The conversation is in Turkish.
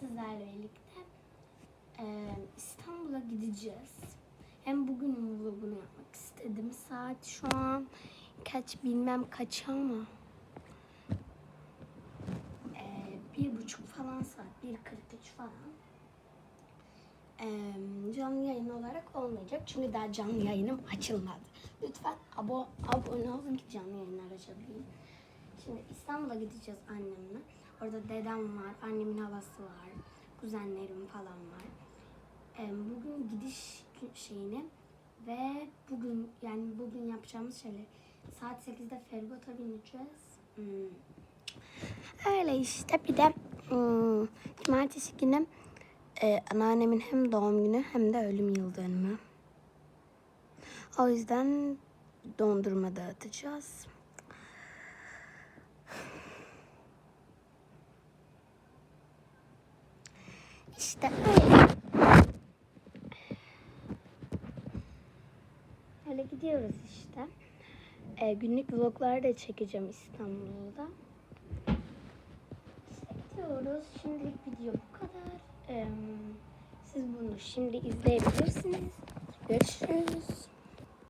sizlerle birlikte e, İstanbul'a gideceğiz. Hem bugünün vlogunu yapmak istedim. Saat şu an kaç bilmem kaç ama e, bir buçuk falan saat, bir kırk üç falan. E, canlı yayın olarak olmayacak çünkü daha canlı yayınım açılmadı. Lütfen abo, abone olun ki canlı yayınlar açabileyim. Şimdi İstanbul'a gideceğiz annemle. Orada dedem var, annemin halası var, kuzenlerim falan var. Bugün gidiş şeyini ve bugün yani bugün yapacağımız şeyler saat 8'de feribota bineceğiz. Hmm. Öyle işte bir de hmm, cumartesi günü e, anneannemin hem doğum günü hem de ölüm yıl dönümü. O yüzden dondurma dağıtacağız. İşte öyle. Gidiyoruz işte. Ee, günlük vloglar da çekeceğim İstanbul'da. İşte gidiyoruz. Şimdilik video bu kadar. Ee, siz bunu şimdi izleyebilirsiniz. Görüşürüz.